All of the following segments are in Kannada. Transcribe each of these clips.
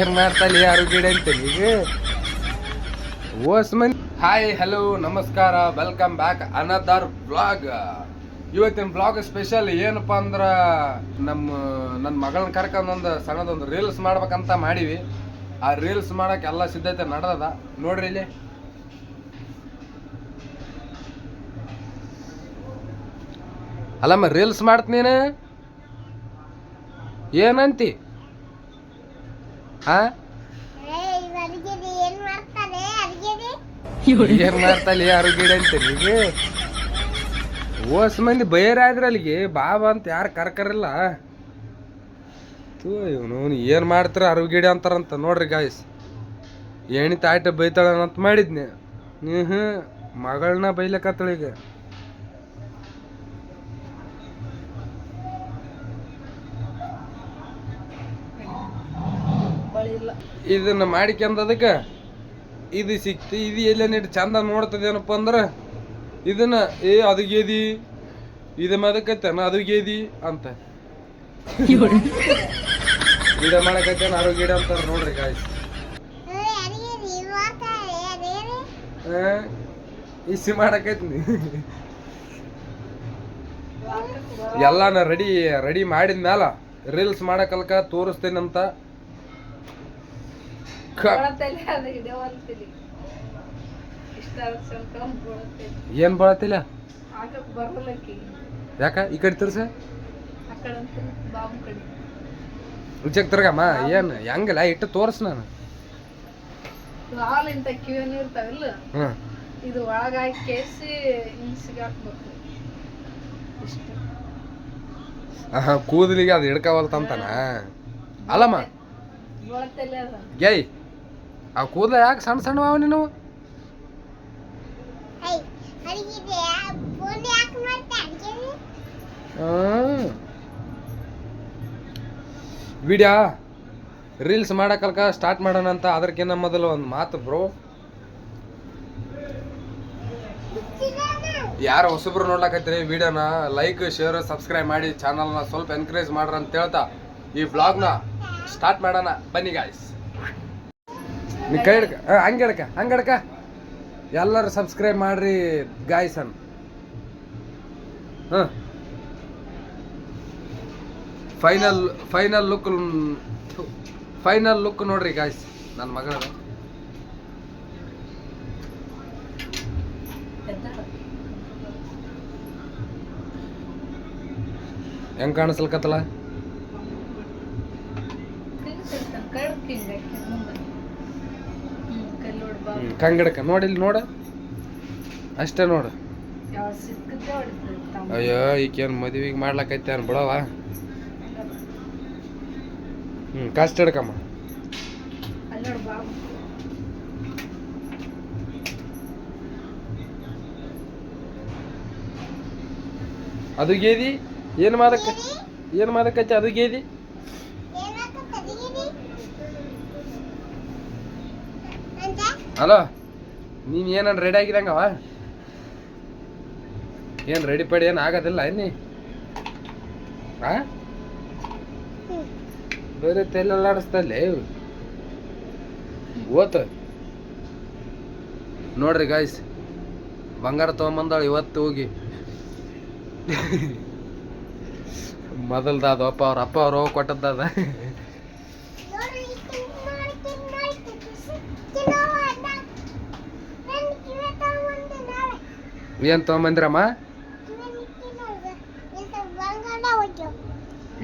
ಏನ್ ಮಾಡ್ತಾನೆ ಯಾರು ಗಿಡ ಓಸ್ ಮಂದಿ ಹಾಯ್ ಹಲೋ ನಮಸ್ಕಾರ ವೆಲ್ಕಮ್ ಬ್ಯಾಕ್ ಅನದರ್ ಬ್ಲಾಗ್ ಇವತ್ತಿನ ಬ್ಲಾಗ್ ಸ್ಪೆಷಲ್ ಏನಪ್ಪಾ ಅಂದ್ರ ನಮ್ಮ ನನ್ನ ಮಗಳನ್ನ ಕರ್ಕೊಂಡೊಂದು ಸಣ್ಣದೊಂದು ರೀಲ್ಸ್ ಮಾಡ್ಬೇಕಂತ ಮಾಡಿವಿ. ಆ ರೀಲ್ಸ್ ಮಾಡಕ್ ಎಲ್ಲ ಸಿದ್ಧತೆ ನಡೆದದ. ನೋಡ್ರಿ ಇಲ್ಲಿ. ಅಲ್ಲಮ್ಮ ರೀಲ್ಸ್ ಮಾಡ್ತೀನೇನು ಏನಂತಿ? ಹಾ ಏನ್ ಮಾಡ್ತಾಳೆ ಅಂತ ಯಾರು ಗಿಡ ಅಂತೀರಿ ಈಗ ಓಸ್ ಮಂದಿ ಬೈಯರಾದ್ರ ಅಲ್ಲಿಗೆ ಬಾಬಾ ಅಂತ ಯಾರು ಕರ್ಕರಲ್ಲ? ತೂ ಇವನು ಏನ್ ಮಾಡ್ತಾರ ಅರಿವು ಗಿಡ ಅಂತಾರಂತ ನೋಡ್ರಿ ಗಾಯ್ಸ್ ಏಣಿ ತಾಯ್ಟ ಬೈತಾಳಂತ ಮಾಡಿದ್ನಿ. ನೀ ಹ್ಞೂ ಮಗಳನ್ನ ಬೈಲಕತ್ತಳ ಇದನ್ನ ಮಾಡಿಕೊಂಡದಕ್ಕೆ ಇದು ಸಿಕ್ತಿ, ಇದು ಎಲ್ಲ ನೀಟ್ ಚಂದ ನೋಡ್ತದೇನಪ್ಪ ಅಂದ್ರೆ, ಇದನ್ನ, ಏ, ಅದು ಗೇದಿ, ಇದು ಮಾಡಕತ್ತೇನ ಅದು ಗೇದಿ ಅಂತ. ಗಿಡ ಮಾಡಕತ್ತೇನ ಅದು ಗಿಡ ಅಂತ ನೋಡ್ರಿ ಗಾಯ್ಸ್ ಇಸಿ ಮಾಡಕೈತಿ ಎಲ್ಲಾನ ರೆಡಿ ರೆಡಿ ಮಾಡಿದ ಮ್ಯಾಲ ರೀಲ್ಸ್ ಮಾಡಕಲ್ಕ ತೋರಿಸ್ತೇನಂತ. ಏನ್ ಬಳತಿಲ್ಲ ಯಾಕ? ಈ ಕಡೆ ತಿರ್ಸ. ಉಚ್ಚಕ್ ತಿರ್ಗಮ್ಮ ಏನ್ ಹೆಂಗಲ್ಲ ಇಟ್ಟು ತೋರ್ಸ್ ನಾನು. ಹಾಲಿಂತ ಕಿವಿನೂ ಇರ್ತಾವಿಲ್ಲ ಇದು ಒಳಗಾಗಿ ಕೇಸಿ ಹಿಂಗ್ ಸಿಗಾಕ್ಬೇಕು ಕೂದಲಿಗೆ ಅದು ಹಿಡ್ಕವಲ್ತಂತಾನ? ಅಲ್ಲಮ್ಮ. ಗೈ ಆ ಕೂದಲ ಯಾಕೆ ಸಣ್ಣ ಸಣ್ಣ ಅವ ನೀನು ವಿಡಿಯೋ ರೀಲ್ಸ್ ಮಾಡಕ್ಕಲ್ಕ ಸ್ಟಾರ್ಟ್ ಮಾಡೋಣ ಅಂತ ಅದಕ್ಕಿಂತ ಮೊದಲು ಒಂದು ಮಾತು ಬ್ರೋ. ಯಾರು ಹೊಸಬ್ರು ನೋಡ್ಲಾಕತ್ತೀರಿ ವಿಡಿಯೋನ ಲೈಕ್ ಶೇರ್ ಸಬ್ಸ್ಕ್ರೈಬ್ ಮಾಡಿ ಚಾನಲ್ನ ಸ್ವಲ್ಪ ಎನ್ಕರೇಜ್ ಮಾಡ್ರಿ ಅಂತ ಹೇಳ್ತಾ ಈ ಬ್ಲಾಗ್ನ ಸ್ಟಾರ್ಟ್ ಮಾಡೋಣ. ಬನ್ನಿ ಗಾಯ್ಸ್ ನೀ ಕೈ ಹಿಡ್ಕ. ಹಂಗೆ ಹಿಡ್ಕ ಹಂಗೆ ಹಿಡ್ಕ. ಎಲ್ಲರೂ ಸಬ್ಸ್ಕ್ರೈಬ್ ಮಾಡ್ರಿ ಗಾಯ್ಸನ್ ಹಾಂ. Final final look final look ನೋಡ್ರಿ ಗಾಯ್ಸ್ ನನ್ನ ಮಗಳ ಹೆಂಗ್ ಕಾಣಿಸ್ಲಕತ್ತಲ್ಲ? ಕಂಗಡಕ. ನೋಡಿಲ್ ನೋಡ. ಅಷ್ಟೇ ನೋಡು. ಅಯ್ಯೋ ಈಕೇನು ಮದುವೆಗೆ ಮಾಡ್ಲಕ್ಕೈತೆ ಅನ್ ಬಿಡವ ಹ್ಞೂ ಕಷ್ಟ ಹಿಡ್ಕಮ್ಮ. ಅದು ಗೇದಿ? ಏನು ಮಾಡಕ್ಕೆ ಏನು ಮಾಡಕ್ಕೈತೆ ಅದು ಗೇದಿ ಏನ್ ಮಾಡ್ತಾರೆ ಅಡ್ಗೆಗೆ ಹಲೋ ನೀನು ಏನನ್ ರೆಡಿ ಆಗಿದಂಗವ ಏನು ರೆಡಿ ಪಡಿ, ಏನು ಆಗೋದಿಲ್ಲ ಇನ್ನಿ ಆ? ಬೇರೆ ತೆಲ್ಲಲ್ಲಾಡಿಸ್ತಲ್ಲೇ ಓತ. ನೋಡ್ರಿ ಗಾಯ್ಸ್ ಬಂಗಾರ ತೊಗೊಂಬಂದಾಳ ಇವತ್ತು ಹೋಗಿ. ಮೊದಲ್ದಾದ ಅಪ್ಪ ಅವ್ರ ಅಪ್ಪ ಅವ್ರು ಹೋಗಿ ಕೊಟ್ಟದ್ದದ. ಏನು ತೊಗೊಂಬಂದ್ರಮ್ಮ?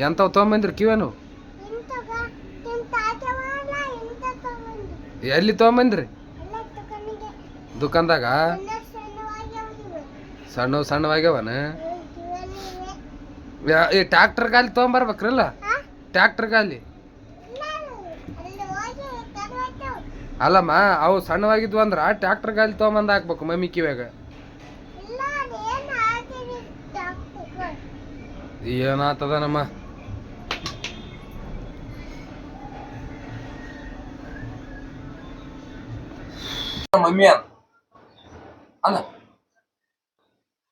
ಎಂಥವು ತೊಗೊಂಬಂದ್ರಿ ಕಿವೇನು ಎಲ್ಲಿ ತೊಗೊಂಬಂದ್ರಿ? ದುಕಾನ್ದಾಗ? ಸಣ್ಣ ಸಣ್ಣವಾಗ್ಯವನ? ಈ ಟ್ಯಾಕ್ಟರ್ ಗಾಲಿ ತೊಗೊಂಬರ್ಬೇಕ್ರಲ್ಲ? ಟ್ಯಾಕ್ಟರ್ ಗಾಲಿ? ಅಲ್ಲಮ್ಮ, ಅವು ಸಣ್ಣವಾಗಿದ್ವು ಅಂದ್ರ ಟ್ಯಾಕ್ಟರ್ ಗಾಲಿ ತೊಗೊಂಬಂದು ಹಾಕ್ಬೇಕು ಮಮ್ಮಿ ಕಿವ್ಯಾಗ. ಏನಾತದ ನಮ್ಮ ಮಮ್ಮಿ ಅಲ್ಲ.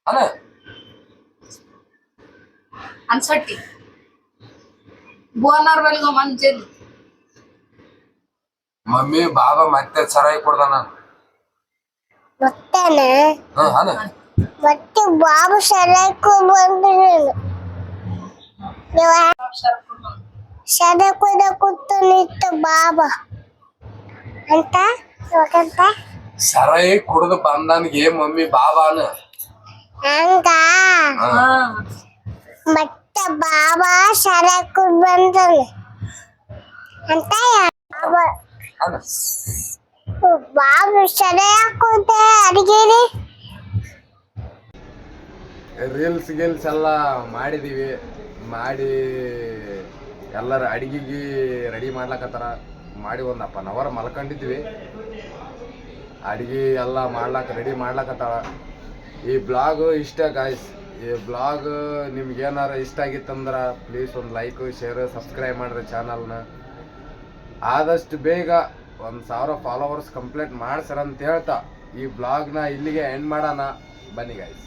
ಅಲ್ಲ. ಅನ್ಸಟ್ಟಿ. ಬೋನಾರ್ ಬಲ್ಗೋ ಮಂಜಲ್ ಮಮ್ಮಿ ಬಾಬಾ ಮತ್ತೆ ಸರಾಯಿ ಹಾ ಹಾನ ಮತ್ತೆ ಬಾಬು ಸರಾಯಿ ಬಂದ್ರು ಸರಕುದ ಕೂತು ನಿಂತು ಬಾಬಾ ಅಂತ? ಇವಾಗಂತ? ಸರೈ ಕುಡ್ದು ಬಂದನ್ಗೆ ಮಮ್ಮಿ ಬಾಬಾನ. ಹಂಗ? ಮತ್ತೆ ಬಾಬಾ ಸರಕು ಬಂದನು. ಅಂತ ಬಾಬಾ? ಬಾಬು ಸರ ಹಾಕುತ್ತೆ ಅಡಿಗೆರಿ ರೀಲ್ಸ್ ಗೀಲ್ಸ್ ಎಲ್ಲ ಮಾಡಿದೀವಿ. ಮಾಡಿ ಎಲ್ಲರ ಅಡಿಗೆಗೆ ರೆಡಿ ಮಾಡ್ಲಕತ್ತಾರ. ಮಾಡಿ ಒಂದು ಅಪ್ಪ ಅವರ್ ಮಲ್ಕೊಂಡಿದ್ವಿ. ಅಡಿಗೆ ಎಲ್ಲ ಮಾಡ್ಲಾಕ ರೆಡಿ ಮಾಡ್ಲಕತ್ತಾಳ. ಈ ಬ್ಲಾಗ್ ಇಷ್ಟ ಗಾಯ್ಸ್ ಈ ಬ್ಲಾಗ್ ನಿಮ್ಗೆ ಏನಾರ ಇಷ್ಟ ಆಗಿತ್ತಂದ್ರೆ ಪ್ಲೀಸ್ ಒಂದು ಲೈಕ್ ಶೇರ್ ಸಬ್ಸ್ಕ್ರೈಬ್ ಮಾಡ್ರಿ ಚಾನಲ್ನ ಆದಷ್ಟು ಬೇಗ ಒಂದು ಸಾವಿರ ಫಾಲೋವರ್ಸ್ ಕಂಪ್ಲೀಟ್ ಮಾಡ್ಸರ ಅಂತ ಹೇಳ್ತಾ ಈ ಬ್ಲಾಗ್ನ ಇಲ್ಲಿಗೆ ಎಂಡ್ ಮಾಡೋಣ. ಬನ್ನಿ ಗಾಯ್ಸ್